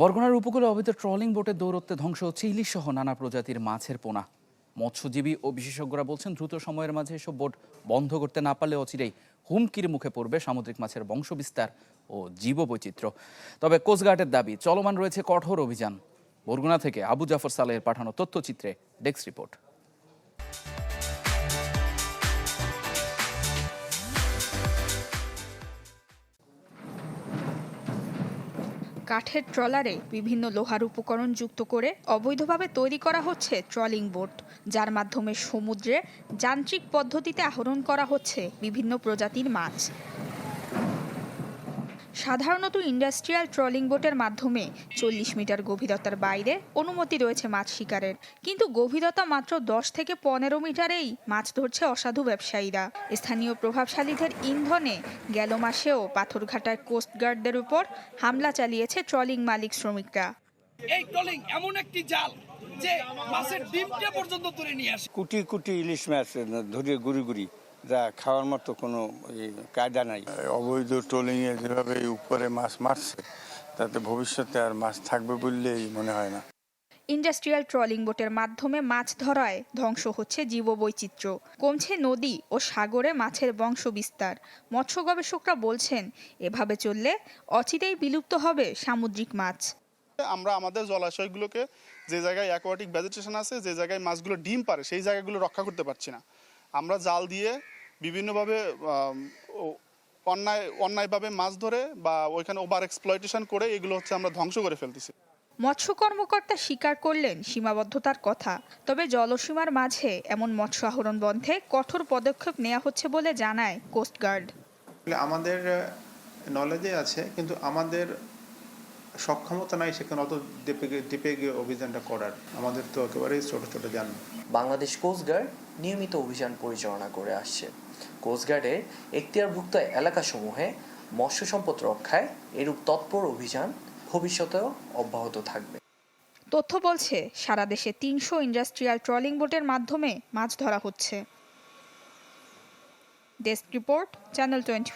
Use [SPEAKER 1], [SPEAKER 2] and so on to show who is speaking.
[SPEAKER 1] বরগুনার উপকূলে অবৈধ ট্রলিং বোটের দৌরত্বে ধ্বংস হচ্ছে ইলিশ সহ নানা প্রজাতির মাছের পোনা। মৎস্যজীবী ও বিশেষজ্ঞরা বলছেন, দ্রুত সময়ের মাঝে এসব বোট বন্ধ করতে না পারলে অচিরেই হুমকির মুখে পড়বে সামুদ্রিক মাছের বংশবিস্তার ও জীববৈচিত্র্য। তবে কোস্টগার্ডের দাবি, চলমান রয়েছে কঠোর অভিযান। বরগুনা থেকে আবু জাফর সালেহের পাঠানো তথ্যচিত্রে ডেস্ক রিপোর্ট।
[SPEAKER 2] কাঠের ট্রলারে বিভিন্ন লোহার উপকরণ যুক্ত করে অবৈধভাবে তৈরি করা হচ্ছে ট্রলিং বোট যার মাধ্যমে সমুদ্রে যান্ত্রিক পদ্ধতিতে আহরণ করা হচ্ছে বিভিন্ন প্রজাতির মাছ। সাধারণত ইন্ডাস্ট্রিয়াল ট্রলিং বোটের মাধ্যমে চল্লিশ মিটার গভীরতার বাইরে অনুমতি রয়েছে মাছ শিকারের। কিন্তু গভীরতা মাত্র দশ থেকে পনেরো মিটারেই মাছ ধরছে অসাধু ব্যবসায়ীরা। স্থানীয় প্রভাবশালীদের ইন্ধনে গেল মাসেও পাথরঘাটায় কোস্টগার্ডদের উপর হামলা চালিয়েছে ট্রলিং মালিক শ্রমিকরা।
[SPEAKER 3] এই ট্রলিং এমন একটি জাল যে মাছের ডিমটা পর্যন্ত তুলে নিয়ে আসে।
[SPEAKER 4] কোটি কোটি ইলিশ মাছ ধরে গুড়ি গুড়ি। যা খাওয়ার মতো কোনো কায়দা নাই।
[SPEAKER 5] অবৈধ ট্রোলিংয়ে যেভাবে উপরে মাছ মারছে তাতে ভবিষ্যতে আর মাছ থাকবে বললেই মনে হয় না।
[SPEAKER 2] ইন্ডাস্ট্রিয়াল ট্রলিং বোটের মাধ্যমে মাছ ধরায় ধ্বংস হচ্ছে জীববৈচিত্র্য। কমছে নদী ও সাগরে মাছের বংশবিস্তার। মৎস্য গবেষকরা বলছেন এভাবে চললে অচিরেই বিলুপ্ত হবে সামুদ্রিক মাছ।
[SPEAKER 6] আমরা আমাদের জলাশয়গুলোকে যে জায়গায় অ্যাকোয়াটিক ভেজিটেশন আছে যে জায়গায় মাছগুলো ডিম পারে সেই জায়গাগুলো রক্ষা করতে পারছি না। আমরা জাল দিয়ে বিভিন্নভাবে অন্যায় অন্যায়ভাবে মাছ ধরে বা ওইখানে ওভার এক্সপ্লয়টেশন করে এগুলো হচ্ছে আমরা ধ্বংস করে ফেলতেছি।
[SPEAKER 2] মৎস্য কর্মকর্তা স্বীকার করলেন সীমাবদ্ধতার কথা তবে জলসীমার মাঝে এমন মৎস্য আহরণ বন্ধে কঠোর পদক্ষেপ নেওয়া হচ্ছে বলে জানায় কোস্টগার্ড
[SPEAKER 7] আমাদের নলেজে আছে কিন্তু আমাদের সক্ষমতা নাই সেখানে অত ডিপে গিয়ে- ডিপে গিয়ে অভিযানটা করার। আমাদের তো একেবারেই ছোট ছোট যান।
[SPEAKER 8] বাংলাদেশ কোস্টগার্ড নিয়মিত অভিযান পরিচালনা করে আসছে। কোস্টগার্ডের এখতিয়ারভুক্ত এলাকাসমূহে মৎস্য সম্পদ রক্ষায় এরূপ তৎপর অভিযান ভবিষ্যতেও অব্যাহত থাকবে।
[SPEAKER 2] তথ্য বলছে সারা দেশে তিনশো ইন্ডাস্ট্রিয়াল ট্রলিং বোটের মাধ্যমে মাছ ধরা হচ্ছে। Desk report channel twenty